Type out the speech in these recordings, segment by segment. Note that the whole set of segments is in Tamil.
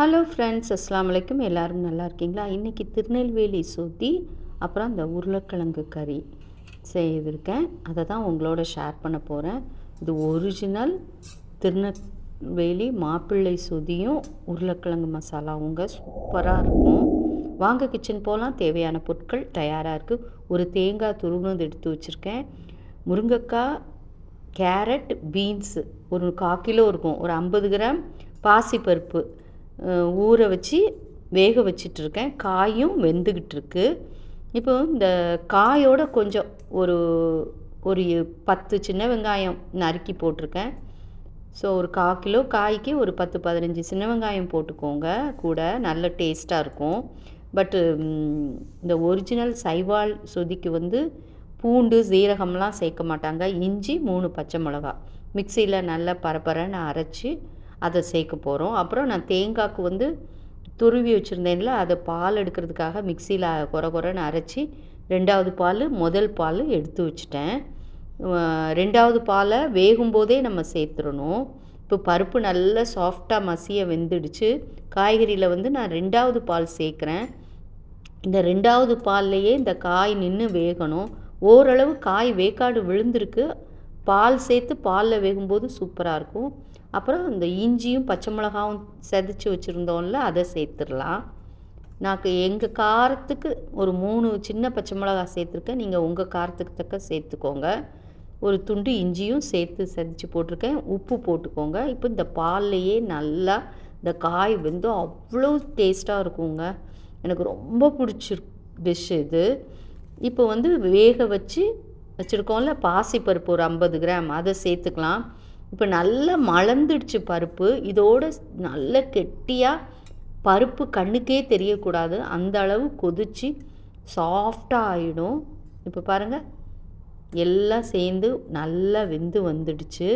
ஹலோ ஃப்ரெண்ட்ஸ் அஸ்லாம் வலைக்கும் எல்லோரும் நல்லா இருக்கீங்களா? இன்றைக்கி திருநெல்வேலி சூத்தி அப்புறம் அந்த உருளைக்கிழங்கு கறி செய்திருக்கேன். அதை தான் உங்களோட ஷேர் பண்ண போகிறேன் இது ஒரிஜினல் திருநெல்வேலி மாப்பிள்ளை சுதியும் உருளைக்கிழங்கு மசாலாவுங்க சூப்பராக இருக்கும். வாங்க கிச்சன் போகலாம் தேவையான பொருட்கள் தயாராக இருக்குது ஒரு தேங்காய் துருவினது எடுத்து வச்சுருக்கேன். முருங்கைக்காய் கேரட் பீன்ஸு ஒரு கால் கிலோ இருக்கும். ஒரு ஐம்பது கிராம் பாசிப்பருப்பு ஊற வச்சு வேக வச்சிட்ருக்கேன். காயும் வெந்துக்கிட்டு இருக்கு இப்போ இந்த காயோட கொஞ்சம் ஒரு ஒரு பத்து சின்ன வெங்காயம் நறுக்கி போட்டிருக்கேன். ஸோ ஒரு கால் கிலோ காய்க்கு ஒரு பத்து பதினஞ்சு சின்ன வெங்காயம் போட்டுக்கோங்க. கூட நல்ல டேஸ்ட்டாக இருக்கும். பட்டு இந்த ஒரிஜினல் சைவால் சொதிக்கு வந்து பூண்டு சீரகம்லாம் சேர்க்க மாட்டாங்க. இஞ்சி மூணு பச்சை மிளகா. மிக்சியில் நல்லா பரப்பரன்னு அரைச்சி அதை சேர்க்க போகிறோம் அப்புறம் நான் தேங்காய்க்கு வந்து துருவி வச்சுருந்தேன்ல அதை பால் எடுக்கிறதுக்காக மிக்சியில் குறை குறைன்னு அரைச்சி ரெண்டாவது பால் முதல் பால் எடுத்து வச்சுட்டேன். ரெண்டாவது பாலை வேகும்போதே நம்ம சேர்த்துடணும். இப்போ பருப்பு நல்லா சாஃப்டாக மசிய வெந்துடுச்சு. காய்கறியில் வந்து நான் ரெண்டாவது பால் சேர்க்குறேன். இந்த ரெண்டாவது பால்லையே இந்த காய் நின்று வேகணும். ஓரளவு காய் வேக்காடு விழுந்திருக்கு. பால் சேர்த்து பாலில் வேகும்போது சூப்பராக இருக்கும். அப்புறம் இந்த இஞ்சியும் பச்சை மிளகாவும் செதைச்சி வச்சுருந்தோம்ல அதை சேர்த்துடலாம். நான் எங்கள் காரத்துக்கு ஒரு மூணு சின்ன பச்சை மிளகா சேர்த்துருக்கேன். நீங்கள் உங்கள் காரத்துக்கு தக்க சேர்த்துக்கோங்க. ஒரு துண்டு இஞ்சியும் சேர்த்து செதைச்சி போட்டிருக்கேன். உப்பு போட்டுக்கோங்க. இப்போ இந்த பால்லையே நல்லா இந்த காய் வந்து அவ்வளோ டேஸ்ட்டாக இருக்குங்க. எனக்கு ரொம்ப பிடிச்சிரு டிஷ் இது. இப்போ வந்து வேக வச்சு வச்சுருக்கோம்ல பாசிப்பருப்பு ஒரு ஐம்பது கிராம் அதை சேர்த்துக்கலாம். இப்போ நல்லா மலர்ந்துடுச்சு பருப்பு. இதோட நல்ல கெட்டியாக பருப்பு கண்ணுக்கே தெரியக்கூடாது. அந்த அளவு கொதிச்சு சாஃப்டாக ஆகிடும் இப்போ பாருங்கள் எல்லாம் சேர்ந்து நல்லா வெந்து வந்துடுச்சு.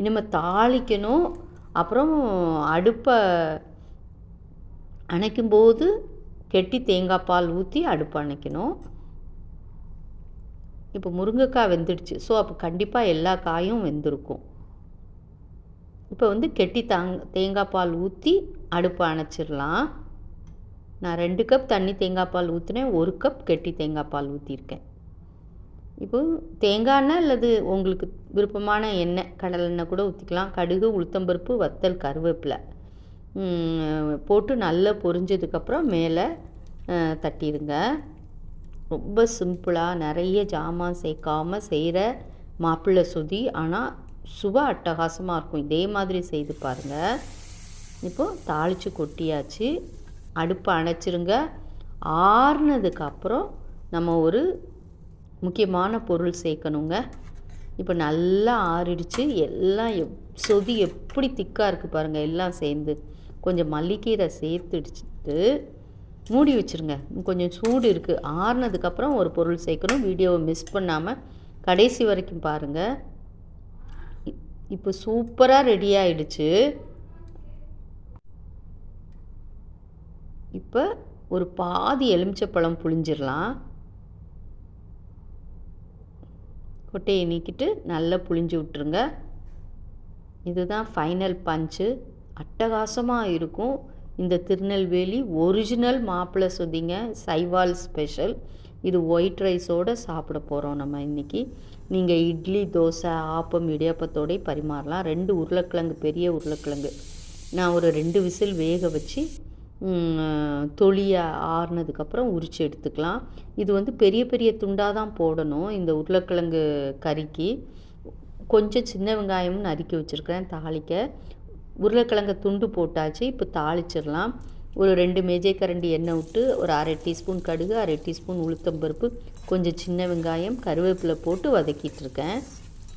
இனிமேல் தாளிக்கணும். அப்புறம் அடுப்பை அணைக்கும்போது கெட்டி தேங்காய் பால் ஊற்றி அடுப்பு அணைக்கணும். இப்போ முருங்கைக்காய் வெந்துடுச்சு. ஸோ அப்போ கண்டிப்பாக எல்லா காயும் வெந்திருக்கும். இப்போ வந்து கெட்டி தாங் தேங்காய் பால் ஊற்றி அடுப்பு அணைச்சிடலாம். நான் ரெண்டு கப் தண்ணி தேங்காய் பால் ஊற்றினேன் ஒரு கப் கெட்டி தேங்காய் பால் ஊற்றிருக்கேன் இப்போ தேங்காய் எண்ணெய் அல்லது உங்களுக்கு விருப்பமான எண்ணெய் கடலெண்ணெய் கூட ஊற்றிக்கலாம் கடுகு உளுத்தம்பருப்பு வத்தல் கருவேப்பிலை. போட்டு நல்லா பொரிஞ்சதுக்கப்புறம் மேலே தட்டிடுங்க. ரொம்ப சிம்பிளாக நிறைய ஜாமான் சேர்க்காம செய்கிற மாப்பிள்ளை சுதி. ஆனால் சுப அட்டகாசமாக இருக்கும். இதே மாதிரி செய்து பாருங்கள் இப்போது தாளித்து கொட்டியாச்சு. அடுப்பை அணைச்சிருங்க. ஆறுனதுக்கப்புறம் நம்ம ஒரு முக்கியமான பொருள் சேர்க்கணுங்க. இப்போ நல்லா ஆறிடுச்சு. எல்லாம் எப் சொதி எப்படி திக்காக இருக்குது பாருங்கள் எல்லாம் சேர்ந்து. கொஞ்சம் மல்லிக்கீரை சேர்த்துடுச்சுட்டு மூடி வச்சுருங்க. கொஞ்சம் சூடு இருக்குது ஆறுனதுக்கப்புறம் ஒரு பொருள் சேர்க்கணும். வீடியோவை மிஸ் பண்ணாமல் கடைசி வரைக்கும் பாருங்கள் இப்போ சூப்பராக ரெடி ஆயிடுச்சு. இப்போ ஒரு பாதி எலுமிச்சப்பழம் புழிஞ்சிடலாம். கொட்டையை நீக்கிட்டு நல்லா புழிஞ்சு விட்டுருங்க. இதுதான் ஃபைனல் பஞ்சு அட்டகாசமாக இருக்கும். இந்த திருநெல்வேலி ஒரிஜினல் மாப்பிள்ளை சொதிங்க சைவால் ஸ்பெஷல் இது ஒயிட் ரைஸோடு சாப்பிட போகிறோம் நம்ம இன்றைக்கி நீங்கள் இட்லி தோசை ஆப்பம் இடியாப்பத்தோடய பரிமாறலாம். ரெண்டு உருளைக்கிழங்கு பெரிய உருளைக்கிழங்கு. நான் ஒரு ரெண்டு விசில் வேக வச்சு தொளியை ஆறுனதுக்கப்புறம் உரித்து எடுத்துக்கலாம். இது வந்து பெரிய பெரிய துண்டாக தான் போடணும். இந்த உருளைக்கிழங்கு கறிக்கு. கொஞ்சம் சின்ன வெங்காயமும் நறுக்கி வச்சுருக்கிறேன் தாளிக்க. உருளைக்கிழங்க துண்டு போட்டாச்சு. இப்போ தாளிச்சிடலாம். ஒரு ரெண்டு மேஜை கரண்டி எண்ணெய் விட்டு ஒரு அரை டீஸ்பூன் கடுகு அரை டீஸ்பூன் உளுத்தம்பருப்பு கொஞ்சம் சின்ன வெங்காயம் கருவேப்பிலை போட்டு வதக்கிட்டு இருக்கேன்.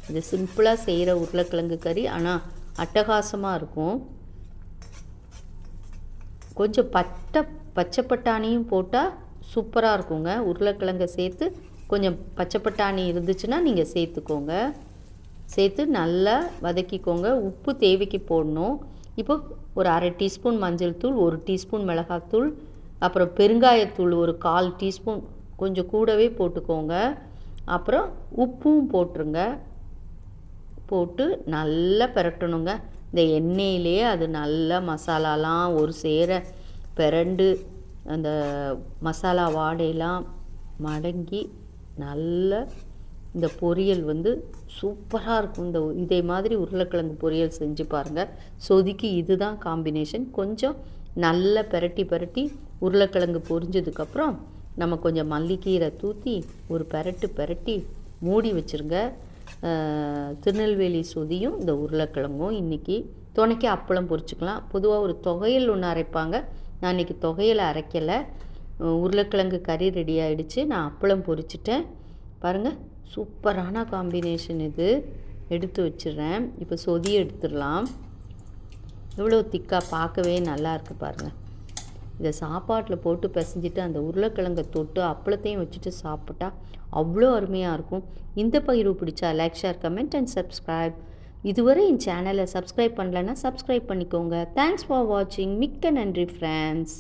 இது சிம்பிளாக செய்கிற உருளைக்கிழங்கு கறி ஆனால் அட்டகாசமாக இருக்கும். கொஞ்சம் பட்டை பச்சை பட்டாணியும் போட்டால் சூப்பராக இருக்குங்க. உருளைக்கிழங்கை சேர்த்து கொஞ்சம் பச்சை பட்டாணி இருந்துச்சுன்னா நீங்கள் சேர்த்துக்கோங்க. சேர்த்து நல்லா வதக்கிக்கோங்க. உப்பு தேவைக்கு போடணும். இப்போ ஒரு அரை டீஸ்பூன் மஞ்சள் தூள் ஒரு டீஸ்பூன் மிளகாத்தூள் அப்புறம் பெருங்காயத்தூள் ஒரு கால் டீஸ்பூன் கொஞ்சம் கூடவே போட்டுக்கோங்க. அப்புறம் உப்பும் போட்டுருங்க. போட்டு நல்லா பிரட்டணுங்க. இந்த எண்ணெயிலேயே அது நல்லா மசாலாலாம் ஒரு சேர பிரண்டு அந்த மசாலா வாடையெல்லாம் மடங்கி நல்ல இந்த பொரியல் வந்து சூப்பராக இருக்கும். இந்த இதே மாதிரி உருளைக்கிழங்கு பொரியல் செஞ்சு பாருங்கள் சொதுக்கி இதுதான் காம்பினேஷன் கொஞ்சம் நல்லா பெரட்டி பெரட்டி உருளைக்கிழங்கு பொரிஞ்சதுக்கப்புறம் நம்ம கொஞ்சம் மல்லிக்கீரை தூற்றி ஒரு பெரட்டு பெரட்டி மூடி வச்சுருங்க. திருநெல்வேலி சொதியும் இந்த உருளைக்கிழங்கும் இன்றைக்கி துணைக்கு அப்பளம் பொரிச்சுக்கலாம். பொதுவாக ஒரு தொகையல் ஒன்று அரைப்பாங்க. நான் இன்றைக்கி தொகையில் அரைக்கலை. உருளைக்கிழங்கு கறி ரெடி ஆகிடுச்சு நான் அப்பளம் பொரிச்சிட்டேன். பாருங்கள் சூப்பரான காம்பினேஷன் இது. எடுத்து வச்சிடுறேன். இப்போ சொதி எடுத்துடலாம். இவ்வளோ திக்காக பார்க்கவே நல்லா இருக்குது பாருங்கள் இதை சாப்பாட்டில் போட்டு பிசைஞ்சிட்டு அந்த உருளைக்கிழங்கை தொட்டு அப்பளத்தையும் வச்சுட்டு சாப்பிட்டா அவ்வளோ அருமையாக இருக்கும். இந்த பகிர்வு பிடிச்சா like share comment and subscribe இதுவரை என் சேனலை சப்ஸ்கிரைப் பண்ணலன்னா சப்ஸ்கிரைப் பண்ணிக்கோங்க. தேங்க்ஸ் ஃபார் வாட்சிங் மிக்க நன்றி ஃப்ரெண்ட்ஸ்